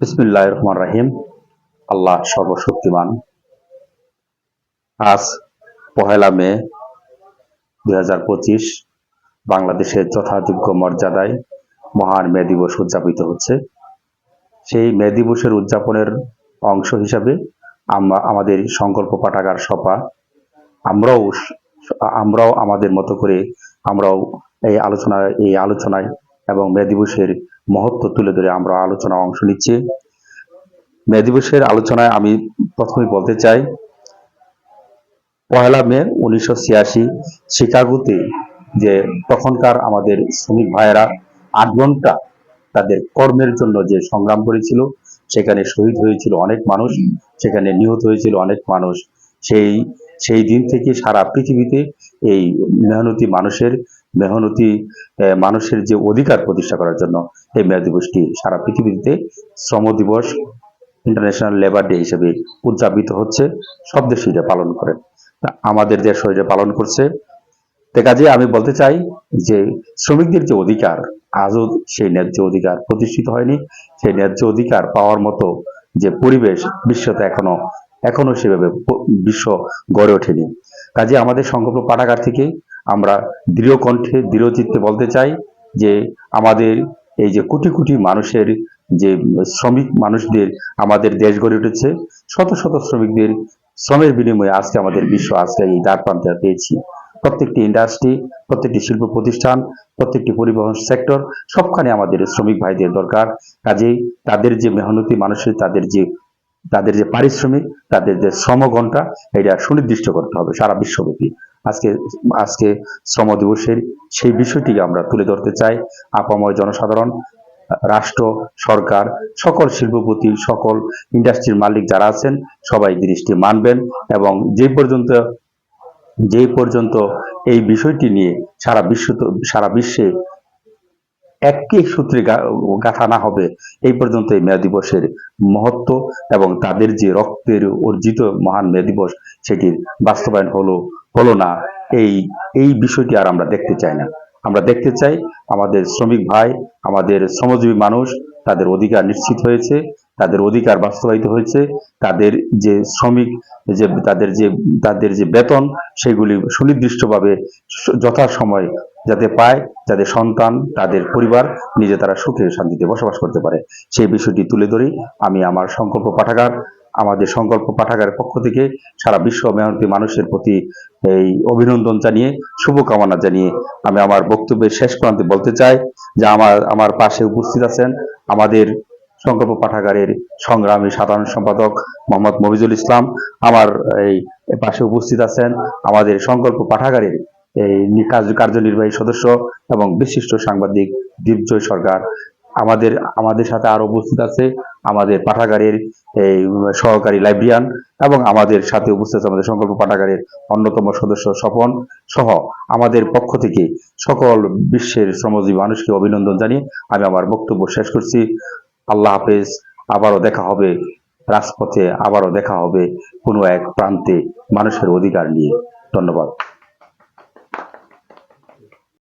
বিসমিল্লাহ রহমান রাহিম আল্লাহ সর্বশক্তিমান। আজ পহেলা মে দুই হাজার পঁচিশ, বাংলাদেশের যথাযোগ্য মর্যাদায় মহান মে দিবস উদযাপিত হচ্ছে। সেই মে দিবসের উদযাপনের অংশ হিসাবে আমরা আমাদের সংকল্প পাঠাগার সপা আমরাও আমরাও আমাদের মতো করে আমরাও এই আলোচনায় এই আলোচনায় এবং মে দিবসের মহত্ব তুলে ধরে আমরা আলোচনা অংশ নিচ্ছি। মে দিবসের আলোচনায় আমি প্রথমে বলতে চাই, পয়লা মে উনিশশো ছিয়াশি শিকাগোতে যে তখনকার আমাদের শ্রমিক ভাইয়েরা আট ঘণ্টা তাদের কর্মের জন্য যে সংগ্রাম করেছিল, সেখানে শহীদ হয়েছিল অনেক মানুষ, সেখানে নিহত হয়েছিল অনেক মানুষ। সেই সেই দিন থেকে সারা পৃথিবীতে এই মেহনতি মানুষের মেহনতি মানুষের যে অধিকার প্রতিষ্ঠা করার জন্য এই মে দিবসটি সারা পৃথিবীতে শ্রম দিবস ইন্টারন্যাশনাল লেবার ডে হিসেবে উদযাপিত হচ্ছে, সব দেশে এটা পালন করে। আমাদের দেশ এটা পালন করছে। তো কাজে আমি বলতে চাই যে শ্রমিকদের যে অধিকার, আজও সেই ন্যায্য অধিকার প্রতিষ্ঠিত হয়নি। সেই ন্যায্য অধিকার পাওয়ার মতো যে পরিবেশ বিশ্বতে এখনও এখনও সেভাবে বিশ্ব গড়ে ওঠেনি। কাজে আমাদের সংকল্প পাঠাগার থেকে আমরা দৃঢ় কণ্ঠে, দৃঢ় চিত্তে বলতে চাই যে আমাদের এই যে কোটি কোটি মানুষের যে শ্রমিক মানুষদের আমাদের দেশ গড়ে উঠেছে, শত শত শ্রমিকদের শ্রমের বিনিময়ে আজকে আমাদের বিশ্ব আজকে এই দ্বার প্রান্তে পেয়েছি। প্রত্যেকটি ইন্ডাস্ট্রি প্রত্যেকটি শিল্প প্রতিষ্ঠান, প্রত্যেকটি পরিবহন সেক্টর সবখানে আমাদের শ্রমিক ভাইদের দরকার। কাজেই তাদের যে মেহনতি মানুষের, তাদের যে তাদের যে পারিশ্রমিক, তাদের যে শ্রম ঘণ্টা এটা সুনির্দিষ্ট করতে হবে সারা বিশ্বব্যাপী। আজকে আজকে শ্রম দিবসের সেই বিষয়টিকে আমরা তুলে ধরতে চাই। আপাময় জনসাধারণ, রাষ্ট্র, সরকার, সকল শিল্পপতি, সকল ইন্ডাস্ট্রির মালিক যারা আছেন, সবাই দৃষ্টি মানবেন এবং যে পর্যন্ত যেই পর্যন্ত এই বিষয়টি নিয়ে সারা বিশ্ব, সারা বিশ্বে একই সূত্রে গা- গাঁথা না হবে। এই পর্যন্ত এই মেয়া দিবসের মহত্ব এবং তাদের যে রক্তের অর্জিত মহান মেয়া দিবস সেটির বাস্তবায়ন হলো হলো না। এই এই বিষয়টি আর আমরা দেখতে চাই না। আমরা দেখতে চাই আমাদের শ্রমিক ভাই, আমাদের শ্রমজীবী মানুষ, তাদের অধিকার নিশ্চিত হয়েছে। তাদের অধিকার বাস্তবায়িত হয়েছে, তাদের যে শ্রমিক, যে তাদের যে তাদের যে বেতন, সেগুলি সুনির্দিষ্টভাবে যথাসময় যাতে পায়, যাতে সন্তান, তাদের পরিবার নিজে তারা সুখে শান্তিতে বসবাস করতে পারে। সেই বিষয়টি তুলে ধরি আমি আমার সংকল্প পাঠাগার, আমাদের সংকল্প পাঠাগারের পক্ষ থেকে সারা বিশ্ব মেহনতি মানুষের প্রতি এই অভিনন্দন জানিয়ে, শুভকামনা জানিয়ে আমি আমার বক্তব্যের শেষ প্রান্তে বলতে চাই, যে আমার আমার পাশে উপস্থিত আছেন আমাদের সংকল্প পাঠাগারের সংগ্রামী সাধারণ সম্পাদক মোহাম্মদ মফিজুল ইসলাম আমার এই পাশে উপস্থিত আছেন। আমাদের সংকল্প পাঠাগারের এই কার্যনির্বাহী সদস্য এবং বিশিষ্ট সাংবাদিক দীপজয় সরকার। আমাদের আমাদের সাথে আরও উপস্থিত আছে আমাদের পাঠাগারের এই সহকারী লাইব্রেরিয়ান এবং আমাদের সাথে উপস্থিত আছে আমাদের সংকল্প পাঠাগারের অন্যতম সদস্য স্বপন সহ আমাদের পক্ষ থেকে সকল বিশ্বের শ্রমজীবী মানুষকে অভিনন্দন জানিয়ে আমি আমার বক্তব্য শেষ করছি। আল্লাহ হাফেজ, আবারও দেখা হবে। রাজপথে আবারও দেখা হবে কোনো এক প্রান্তে মানুষের অধিকার নিয়ে। ধন্যবাদ।